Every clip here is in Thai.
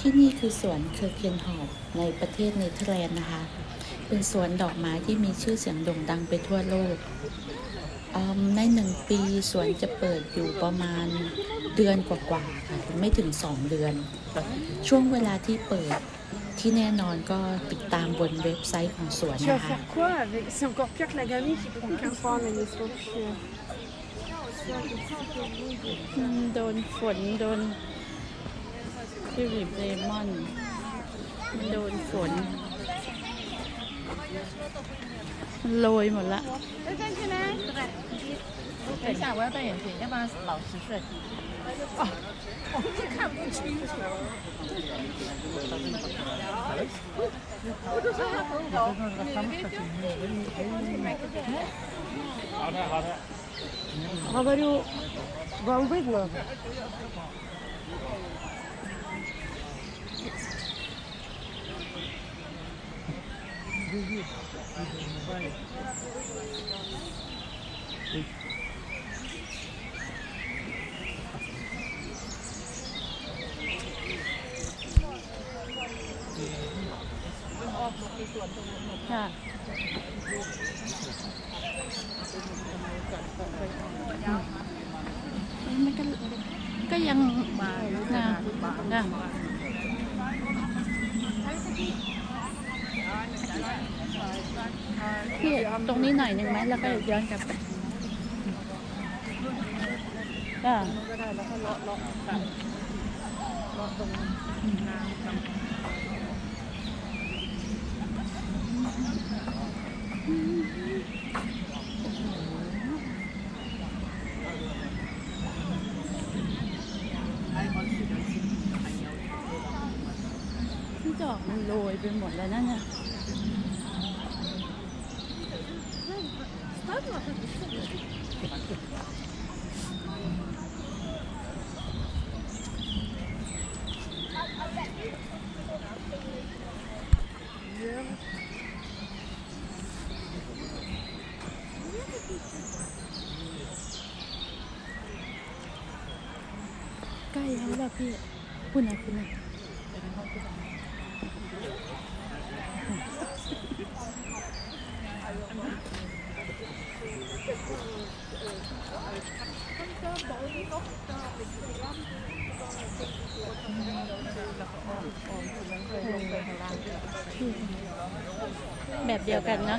ที่นี่คือสวนเคอร์เคนฮอปในประเทศเนเธอร์แลนด์นะคะ เป็นสวนดอกไม้ที่มีชื่อเสียงโด่งดังไปทั่วโลกอืมในหนึ่งปีสวนจะเปิดอยู่ประมาณเดือนกว่าๆค่ะถึงไม่ถึงสองเดือน ช่วงเวลาที่เปิดที่แน่นอนก็ติดตามบนเว็บไซต์ของสวน Tu vas นะคะ faire quoi avec C'est encore pire que la gamine qui prend 15 fois mais laisse pas chier. อืมโดนฝนโดน ทิวลิปเลมอน โดนฝนมันโรยหมดละ 等一下，我要戴眼镜，要不然老十岁。Ah Говорю, вам видно? . ค่ะมันก็ก็ยังมานะนะ พี่ตรงนี้หน่อยหนึ่งไหมแล้วก็ย้อนกลับไปอ่าที่ดอกมันโรยไปหมดแล้วนั่นน่ะ ใกล้แล้วล่ะพี่คุณนะคุณนะ แบบเดียวกันนะ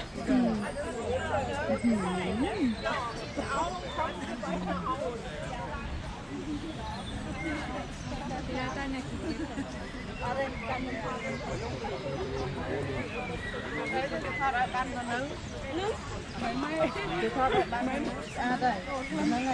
นึกไม่ไม่จะทอดแบบไม่อ่าได้ไม่ไม่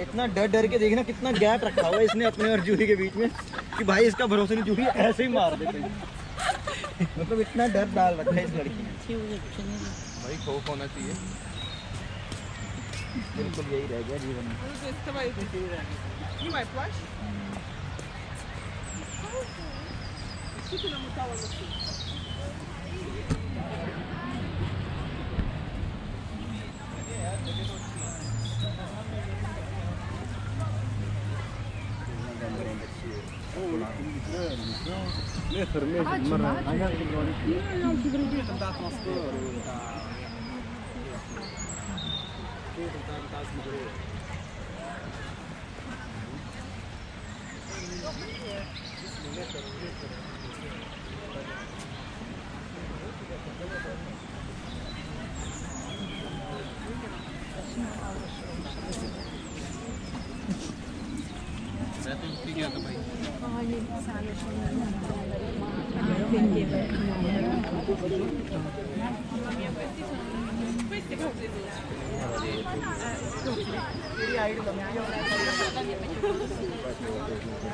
इतना डर डर के देखना कितना गैप रखा हुआ है इसने अपने और जूही के बीच में कि भाई इसका भरोसा नहीं जूही ऐसे ही मार देते मतलब इतना डर डाल रखा है इस लड़की ने। भाई खौफ होना चाहिए। बिल्कुल यही रह गया जीवन में। الاخر ماشي مره انا Thank you. natin bigyan ito ba? Oo, yun. Sana siya na Thank you.